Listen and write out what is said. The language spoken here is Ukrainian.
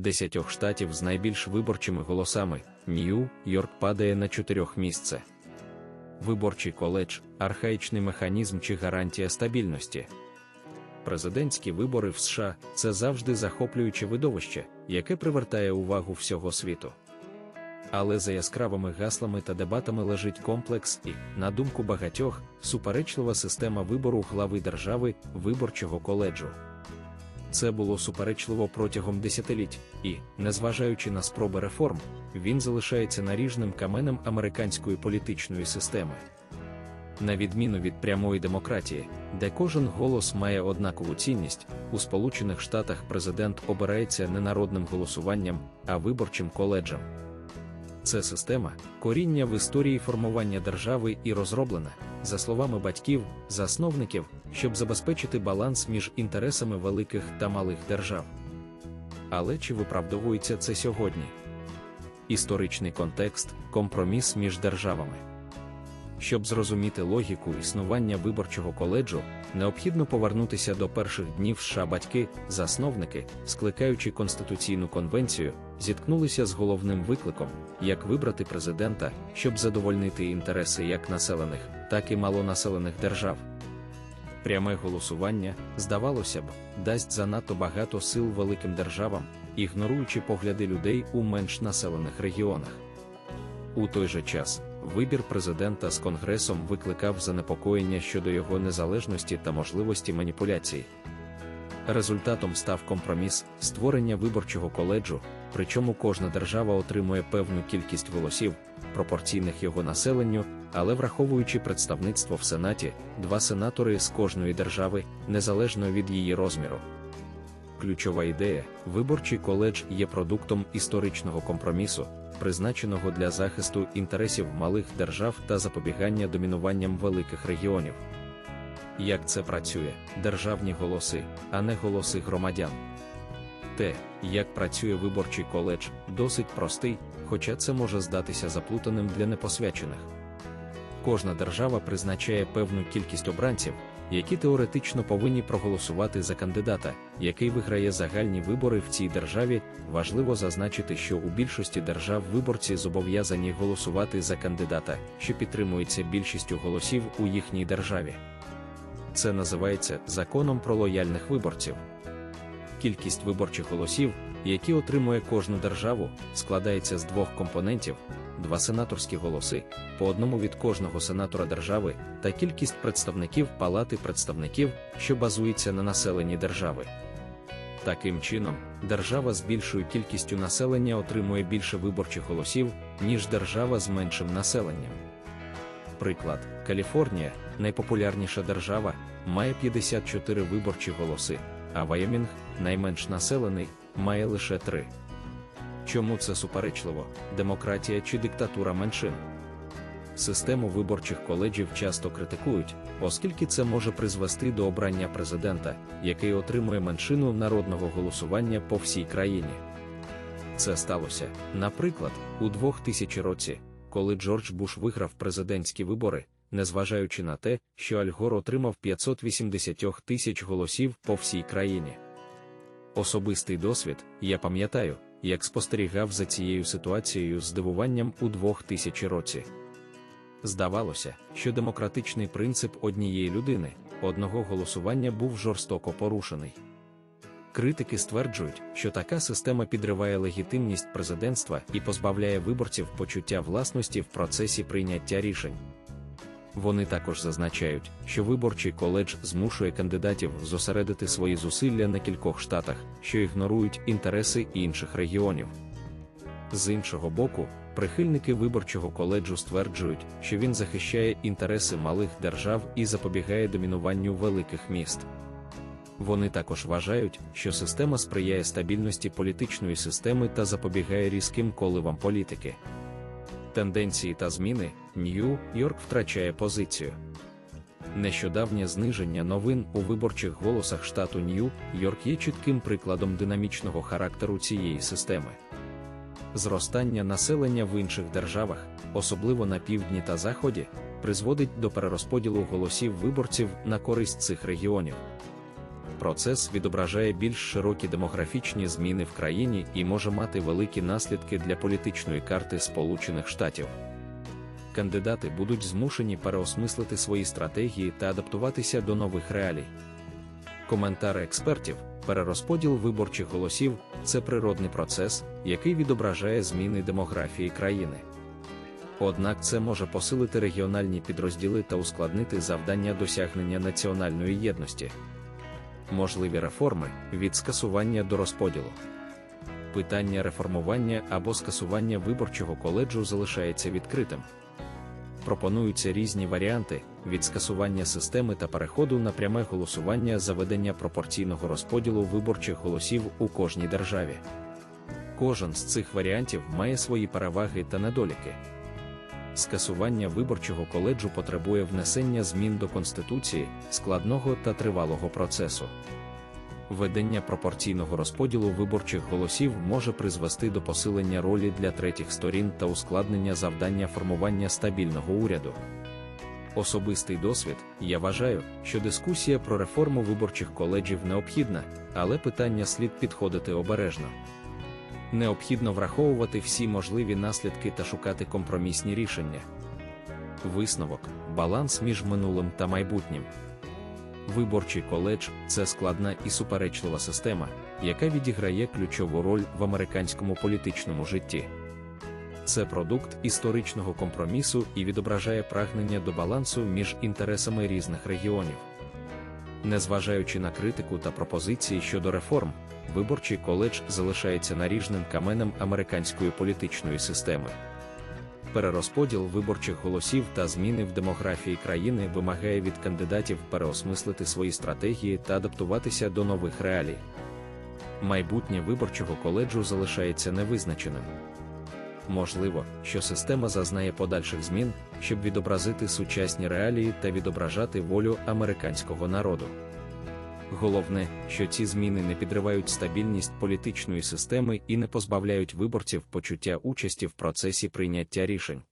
десятьох штатів з найбільш виборчими голосами, Нью-Йорк падає на чотирьох місце. Виборчий коледж архаїчний механізм чи гарантія стабільності. Президентські вибори в США це завжди захоплююче видовище, яке привертає увагу всього світу. Але за яскравими гаслами та дебатами лежить комплекс і, на думку багатьох, суперечлива система вибору глави держави виборчого коледжу. Це було суперечливо протягом десятиліть, і, незважаючи на спроби реформ, він залишається наріжним каменем американської політичної системи. На відміну від прямої демократії, де кожен голос має однакову цінність, у Сполучених Штатах президент обирається не народним голосуванням, а виборчим коледжем. Це система, коріння в історії формування держави і розроблена, за словами батьків, засновників, щоб забезпечити баланс між інтересами великих та малих держав. Але чи виправдовується це сьогодні? Історичний контекст компроміс між державами. Щоб зрозуміти логіку існування виборчого коледжу, необхідно повернутися до перших днів США батьки, засновники, скликаючи Конституційну конвенцію, зіткнулися з головним викликом, як вибрати президента, щоб задовольнити інтереси як населених, так і малонаселених держав. Пряме голосування, здавалося б, дасть занадто багато сил великим державам, ігноруючи погляди людей у менш населених регіонах. У той же час, вибір президента з Конгресом викликав занепокоєння щодо його незалежності та можливості маніпуляцій. Результатом став компроміс створення виборчого коледжу, причому кожна держава отримує певну кількість голосів, пропорційних його населенню, але враховуючи представництво в Сенаті, два сенатори з кожної держави, незалежно від її розміру. Ключова ідея: виборчий коледж є продуктом історичного компромісу, призначеного для захисту інтересів малих держав та запобігання домінуванням великих регіонів. Як це працює, державні голоси, а не голоси громадян. Те, як працює виборчий коледж, досить простий, хоча це може здатися заплутаним для непосвячених. Кожна держава призначає певну кількість обранців, які теоретично повинні проголосувати за кандидата, який виграє загальні вибори в цій державі. Важливо зазначити, що у більшості держав виборці зобов'язані голосувати за кандидата, що підтримується більшістю голосів у їхній державі. Це називається законом про лояльних виборців. Кількість виборчих голосів, які отримує кожну державу, складається з двох компонентів: два сенаторські голоси, по одному від кожного сенатора держави, та кількість представників Палати представників, що базується на населенні держави. Таким чином, держава з більшою кількістю населення отримує більше виборчих голосів, ніж держава з меншим населенням. Приклад, Каліфорнія, найпопулярніша держава, має 54 виборчі голоси, а Вайомінг, найменш населений, має лише 3. Чому це суперечливо, демократія чи диктатура меншин? Систему виборчих коледжів часто критикують, оскільки це може призвести до обрання президента, який отримує меншину народного голосування по всій країні. Це сталося, наприклад, у 2000 році, коли Джордж Буш виграв президентські вибори, незважаючи на те, що Аль Гор отримав 580 тисяч голосів по всій країні. Особистий досвід, я пам'ятаю, як спостерігав за цією ситуацією з здивуванням у 2000 році. Здавалося, що демократичний принцип однієї людини, одного голосування був жорстоко порушений. Критики стверджують, що така система підриває легітимність президентства і позбавляє виборців почуття власності в процесі прийняття рішень. Вони також зазначають, що виборчий коледж змушує кандидатів зосередити свої зусилля на кількох штатах, що ігнорують інтереси інших регіонів. З іншого боку, прихильники виборчого коледжу стверджують, що він захищає інтереси малих держав і запобігає домінуванню великих міст. Вони також вважають, що система сприяє стабільності політичної системи та запобігає різким коливам політики. Тенденції та зміни Нью-Йорк втрачає позицію. Нещодавнє зниження новин у виборчих голосах штату Нью-Йорк є чітким прикладом динамічного характеру цієї системи. Зростання населення в інших державах, особливо на півдні та заході, призводить до перерозподілу голосів виборців на користь цих регіонів. Процес відображає більш широкі демографічні зміни в країні і може мати великі наслідки для політичної карти Сполучених Штатів. Кандидати будуть змушені переосмислити свої стратегії та адаптуватися до нових реалій. Коментари експертів, перерозподіл виборчих голосів це природний процес, який відображає зміни демографії країни. Однак це може посилити регіональні підрозділи та ускладнити завдання досягнення національної єдності. Можливі реформи від скасування до розподілу. Питання реформування або скасування виборчого коледжу залишається відкритим. Пропонуються різні варіанти від скасування системи та переходу на пряме голосування за ведення пропорційного розподілу виборчих голосів у кожній державі. Кожен з цих варіантів має свої переваги та недоліки. Скасування виборчого коледжу потребує внесення змін до Конституції, складного та тривалого процесу. Ведення пропорційного розподілу виборчих голосів може призвести до посилення ролі для третіх сторін та ускладнення завдання формування стабільного уряду. Особистий досвід, я вважаю, що дискусія про реформу виборчих коледжів необхідна, але питання слід підходити обережно. Необхідно враховувати всі можливі наслідки та шукати компромісні рішення. Висновок баланс між минулим та майбутнім. Виборчий коледж це складна і суперечлива система, яка відіграє ключову роль в американському політичному житті. Це продукт історичного компромісу і відображає прагнення до балансу між інтересами різних регіонів. Незважаючи на критику та пропозиції щодо реформ, виборчий коледж залишається наріжним каменем американської політичної системи. Перерозподіл виборчих голосів та зміни в демографії країни вимагає від кандидатів переосмислити свої стратегії та адаптуватися до нових реалій. Майбутнє виборчого коледжу залишається невизначеним. Можливо, що система зазнає подальших змін, щоб відобразити сучасні реалії та відображати волю американського народу. Головне, що ці зміни не підривають стабільність політичної системи і не позбавляють виборців почуття участі в процесі прийняття рішень.